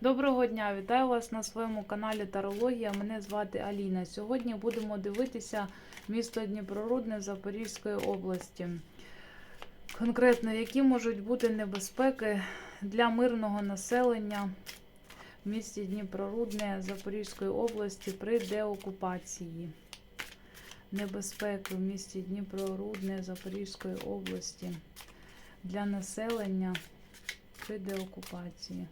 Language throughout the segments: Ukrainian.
Доброго дня! Вітаю вас на своєму каналі Тарологія. Мене звати Аліна. Сьогодні будемо дивитися місто Дніпрорудне Запорізької області. Конкретно, які можуть бути небезпеки для мирного населення в місті Дніпрорудне Запорізької області при деокупації. Небезпеки в місті Дніпрорудне Запорізької області для населення при деокупації.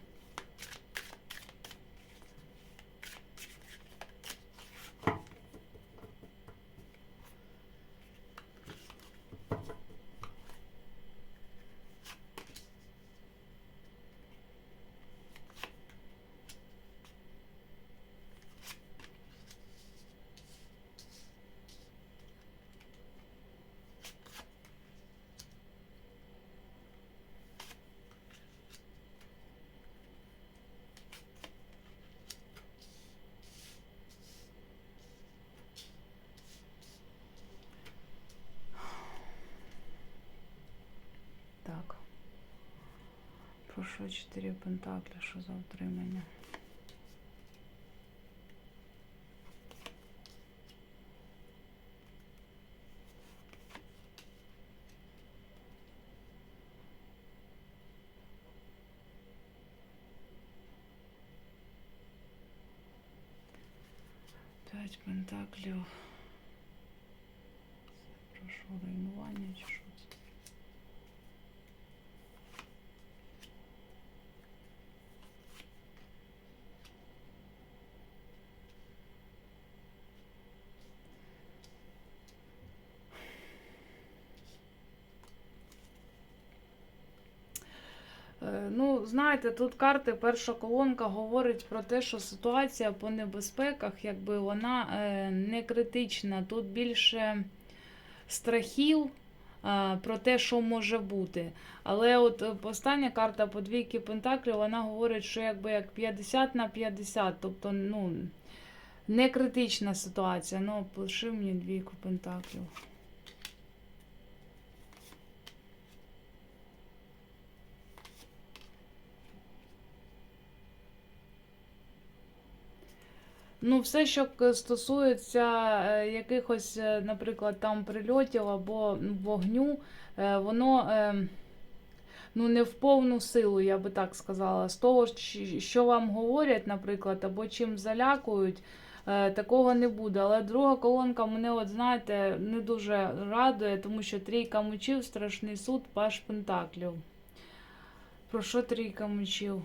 Прошу 4 пентакля, що за утримання. П'ять пентаклів. Прошу руйнування Знаєте, тут карти, перша колонка говорить про те, що ситуація по небезпеках, якби вона е, не критична. Тут більше страхів е, про те, що може бути. Але от е, остання карта по двійки Пентаклів, вона говорить, що якби як 50 на 50, тобто, ну, не критична ситуація. Ну, пиши мені двійку Пентаклів. Ну, все, що стосується е, якихось, е, наприклад, там прильотів або вогню, е, воно е, ну, не в повну силу, я би так сказала. З того, що вам говорять, наприклад, або чим залякують, такого не буде. Але друга колонка мене, от знаєте, не дуже радує, тому що трійка мечів, страшний суд, паш пентаклів. Про що трійка мечів?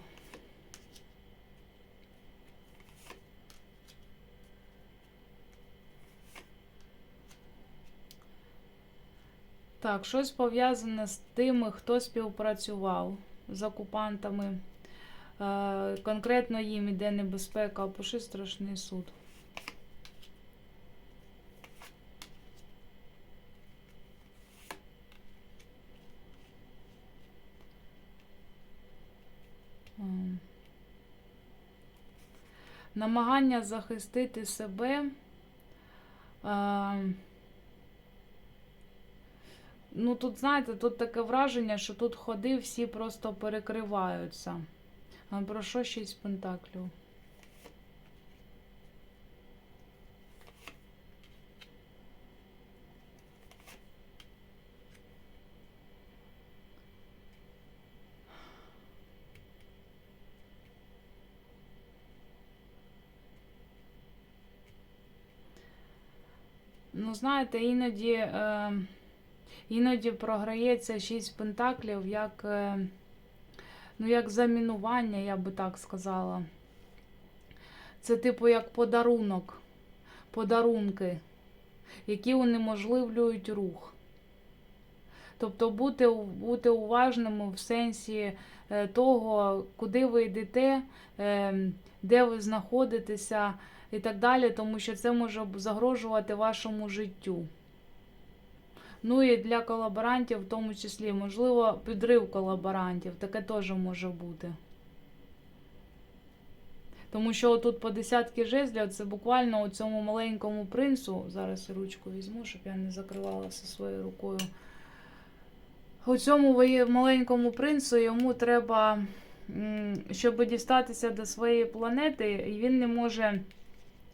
Так, щось пов'язане з тими, хто співпрацював з окупантами. Е, конкретно їм іде небезпека, пиши страшний суд. Ем. Намагання захистити себе. Ну, тут, знаєте, тут таке враження, що тут ходи всі просто перекриваються. А про що шість пентаклів? Ну, знаєте, іноді. Е... Іноді програється шість пентаклів як, е, ну, як замінування, я би так сказала. Це, типу, як подарунок, подарунки, які унеможливлюють рух. Тобто бути, бути уважними в сенсі е, того, куди ви йдете, е, де ви знаходитеся і так далі, тому що це може загрожувати вашому життю. Ну і для колаборантів, в тому числі, можливо, підрив колаборантів, таке теж може бути. Тому що тут по десятки жезлів, це буквально у цьому маленькому принцу. Зараз ручку візьму, щоб я не закривалася своєю рукою. У цьому маленькому принцу йому треба щоб дістатися до своєї планети, і він не може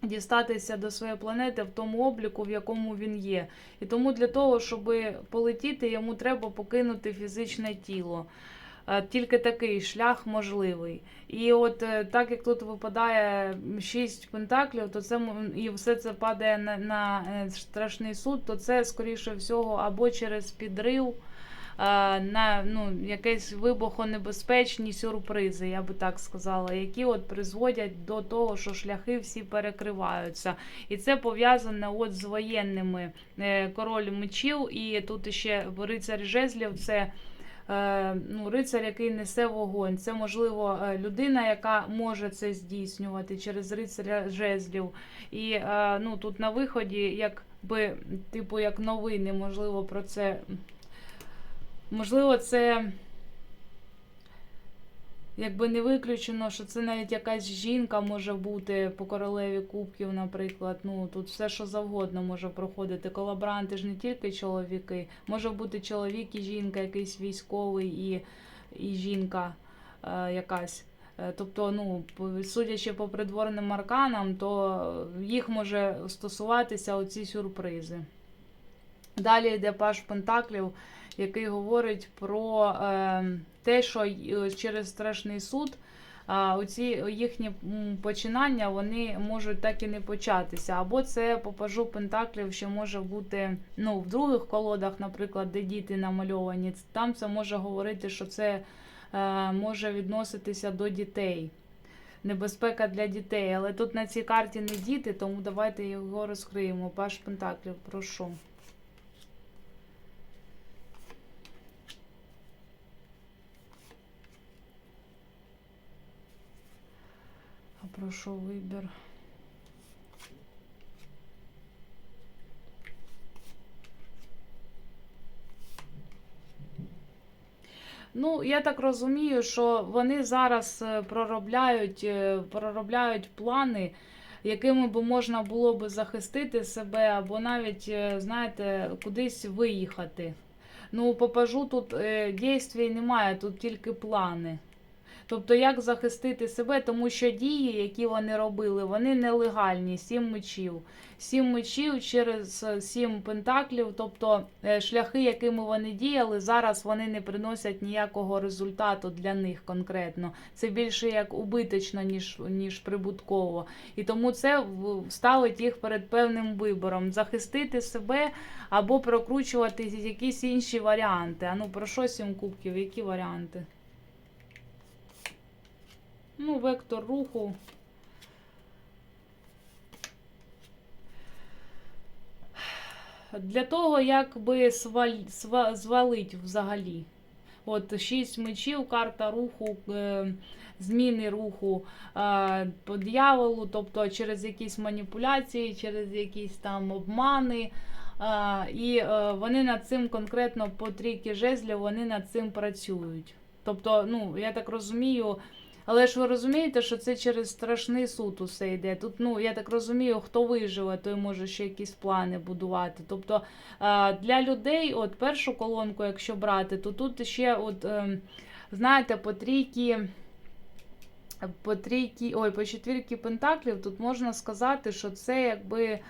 дістатися до своєї планети в тому обліку, в якому він є. І тому для того, щоб полетіти, йому треба покинути фізичне тіло. Е, Тільки такий шлях можливий. І от е, так як тут випадає шість пентаклів, то це і все це падає на, на е, страшний суд, то це скоріше всього або через підрив, на ну, якісь вибухонебезпечні сюрпризи, я би так сказала, які от призводять до того, що шляхи всі перекриваються. І це пов'язане от з воєнними е, король мечів, і тут ще рицар жезлів це. е, Ну, рицар, який несе вогонь, це можливо е, людина, яка може це здійснювати через рицаря жезлів. І е, ну, тут на виході, якби, типу, як новини, можливо, про це. Можливо, це якби не виключено, що це навіть якась жінка може бути по королеві кубків, наприклад. Ну тут все, що завгодно може проходити. Колаборанти ж не тільки чоловіки, може бути чоловік і жінка, якийсь військовий і, і жінка е, якась. Е, Тобто, ну, судячи по придворним арканам, то їх може стосуватися оці сюрпризи. Далі йде паш Пентаклів, який говорить про е, те, що через страшний суд а, оці їхні починання вони можуть так і не початися. Або це по пажу Пентаклів ще може бути ну, в других колодах, наприклад, де діти намальовані. Там це може говорити, що це е, може відноситися до дітей. Небезпека для дітей, але тут на цій карті не діти, тому давайте його розкриємо. Паш Пентаклів, прошу. Прошу вибір. Ну, я так розумію, що вони зараз е, проробляють, е, проробляють плани, якими би можна було би захистити себе, або навіть, е, знаєте, кудись виїхати. Ну, по пажу тут е, дійствій немає, тут тільки плани. Тобто, як захистити себе, тому що дії, які вони робили, вони нелегальні, сім мечів. Сім мечів через е, сім пентаклів, тобто е, шляхи, якими вони діяли, зараз вони не приносять ніякого результату для них конкретно. Це більше як убитично, ніж, ніж прибутково. І тому це ставить їх перед певним вибором: захистити себе або прокручувати якісь інші варіанти. А ну про що сім кубків? Які варіанти? Ну, вектор руху. Для того, як би сваль, сва, звалить взагалі. От шість мечів, карта руху, е, зміни руху е, по дьяволу, тобто через якісь маніпуляції, через якісь там обмани. Е, і вони над цим конкретно по трійки жезлів, вони над цим працюють. Тобто, ну, я так розумію, але ж ви розумієте, що це через страшний суд усе йде. Тут, ну, я так розумію, хто виживе, той може ще якісь плани будувати. Тобто е, для людей, от першу колонку, якщо брати, то тут ще, от, ем, знаєте, по трійки. По трійки, ой, по четвірки пентаклів тут можна сказати, що це якби е,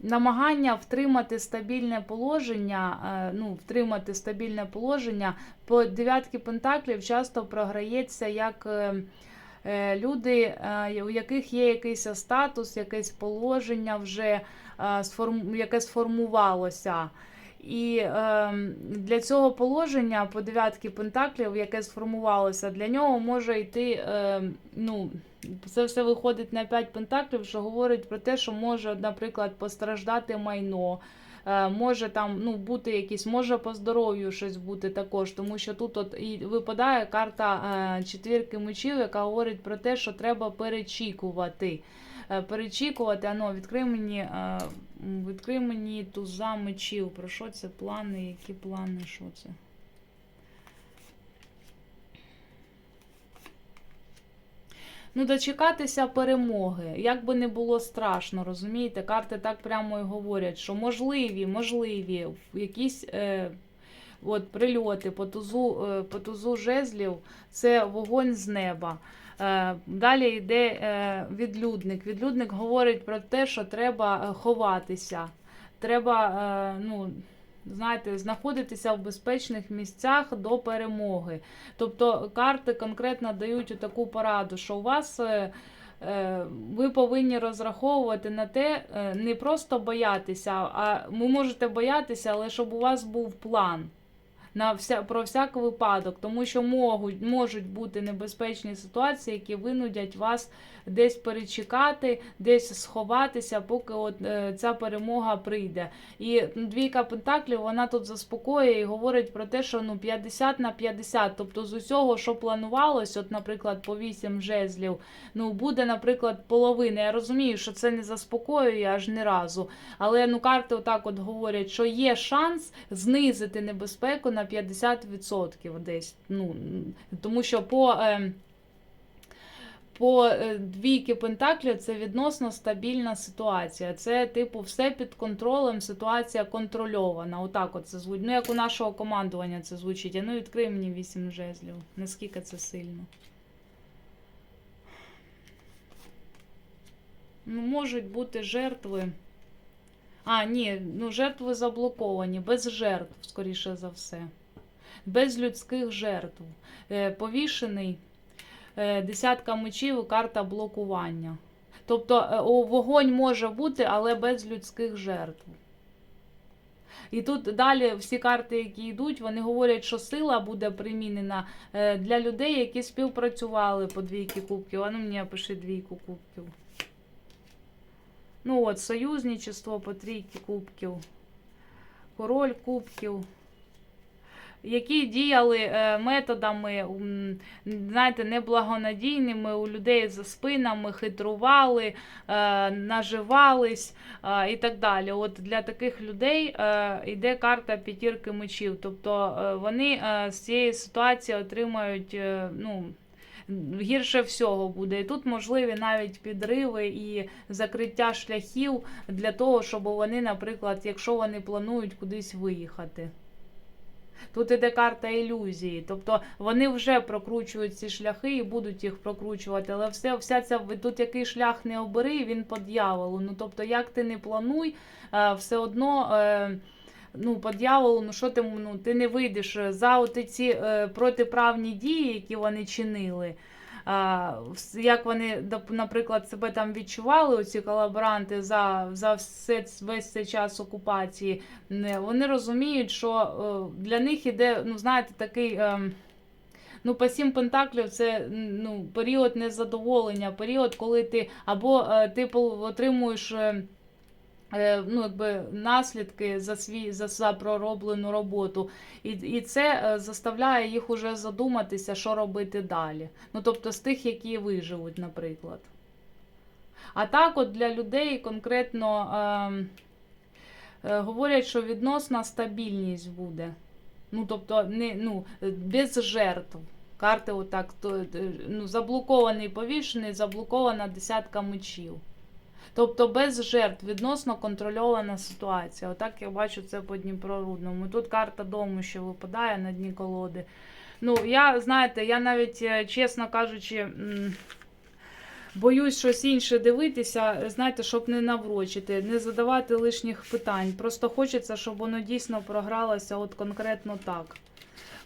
намагання втримати стабільне положення, е, ну, втримати стабільне положення. По дев'ятки пентаклів часто програється як е, е, люди, у яких є якийсь статус, якесь положення вже яке сформувалося. І е, для цього положення по дев'ятки пентаклів, яке сформувалося, для нього може йти. Е, ну, це все виходить на 5 пентаклів, що говорить про те, що може, наприклад, постраждати майно. е, Може там ну, бути якісь, може по здоров'ю щось бути також, тому що тут от і випадає карта е, четвірки мечів, яка говорить про те, що треба перечікувати. Е, Перечікувати, ано, відкрий мені, е, відкрий мені туза мечів. Про що це плани? Які плани? Що це? Ну, дочекатися перемоги. Як би не було страшно, розумієте? Карти так прямо і говорять, що можливі, можливі якісь. Е, от прильоти по тузу, е, по тузу жезлів це вогонь з неба. Е, Далі йде е, відлюдник. Відлюдник говорить про те, що треба е, ховатися. Треба, ну, знаєте, знаходитися в безпечних місцях до перемоги. Тобто карти конкретно дають таку пораду, що у вас. Ви повинні розраховувати на те, не просто боятися, а ви можете боятися, але щоб у вас був план на вся, про всяк випадок, тому що можуть, можуть бути небезпечні ситуації, які винудять вас десь перечекати, десь сховатися, поки от, е, ця перемога прийде. І двійка пентаклів вона тут заспокоює і говорить про те, що ну 50 на 50, тобто з усього, що планувалось, от, наприклад, по 8 жезлів, ну буде, наприклад, половина. Я розумію, що це не заспокоює аж ні разу. Але ну карти отак от говорять, що є шанс знизити небезпеку на 50% десь. Ну, тому що по. Е, по двійки пентаклів це відносно стабільна ситуація. Це, типу, все під контролем, ситуація контрольована. Отак от це звучить. Ну, як у нашого командування це звучить. А ну відкрий мені вісім жезлів. Наскільки це сильно. Ну, можуть бути жертви. А, ні, ну жертви заблоковані, без жертв, скоріше за все. Без людських жертв. Е, повішений е, десятка мечів і карта блокування. Тобто е, вогонь може бути, але без людських жертв. І тут далі всі карти, які йдуть, вони говорять, що сила буде примінена для людей, які співпрацювали по двійки кубків. А ну мені пиши двійку кубків. Ну от, союзничество по трійки кубків, король кубків, які діяли е, методами, знаєте, неблагонадійними у людей за спинами, хитрували, е, наживались е, і так далі. От Для таких людей йде карта п'ятірки мечів. Тобто вони з цієї ситуації отримають. ну, гірше всього буде. І тут можливі навіть підриви і закриття шляхів для того, щоб вони, наприклад, якщо вони планують кудись виїхати. Тут іде карта ілюзії, тобто вони вже прокручують ці шляхи і будуть їх прокручувати, але все, вся ця тут який шлях не обери, він по дьяволу. Ну тобто, як ти не плануй, е, все одно. Е, Ну, по дьяволу, ну що ти ну, ти не вийдеш за ці е, протиправні дії, які вони чинили. А, як вони, наприклад, себе там відчували, оці колаборанти за, за все, весь цей час окупації, вони розуміють, що е, для них іде, ну, знаєте, такий. ем, Ну, по сім пентаклів це ну, період незадоволення, період, коли ти або е, ти пол- отримуєш. Е, е, Ну, якби наслідки за свій за, за пророблену роботу, і, і це е, заставляє їх уже задуматися, що робити далі. Ну, тобто з тих, які виживуть, наприклад. А так, от для людей конкретно ем, е, говорять, що відносна стабільність буде. Ну, тобто, не, ну, без жертв. Карти отак, то, е, ну, заблокований повішений, заблокована десятка мечів. Тобто без жертв відносно контрольована ситуація. Отак я бачу це по Дніпрорудному. Тут карта дому ще випадає на дні колоди. Ну, я, знаєте, я навіть, е, чесно кажучи, боюсь щось інше дивитися, знаєте, щоб не наврочити, не задавати лишніх питань. Просто хочеться, щоб воно дійсно програлося от конкретно так.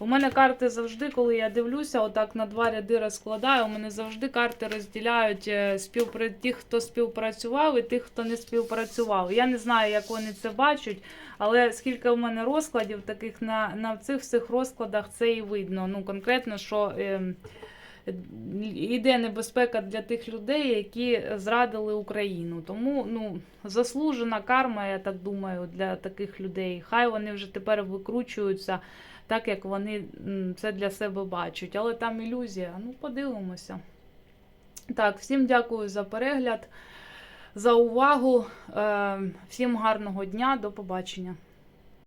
У мене карти завжди, коли я дивлюся, отак на два ряди розкладаю, у мене завжди карти розділяють е, співпра... тих, хто співпрацював, і тих, хто не співпрацював. Я не знаю, як вони це бачать, але скільки у мене розкладів, таких на, на цих всіх розкладах це і видно. Ну, конкретно, що е, йде небезпека для тих людей, які зрадили Україну. Тому ну, заслужена карма, я так думаю, для таких людей. Хай вони вже тепер викручуються так, як вони це для себе бачать. Але там ілюзія. Ну, подивимося. Так, всім дякую за перегляд, за увагу. Е, Всім гарного дня, до побачення.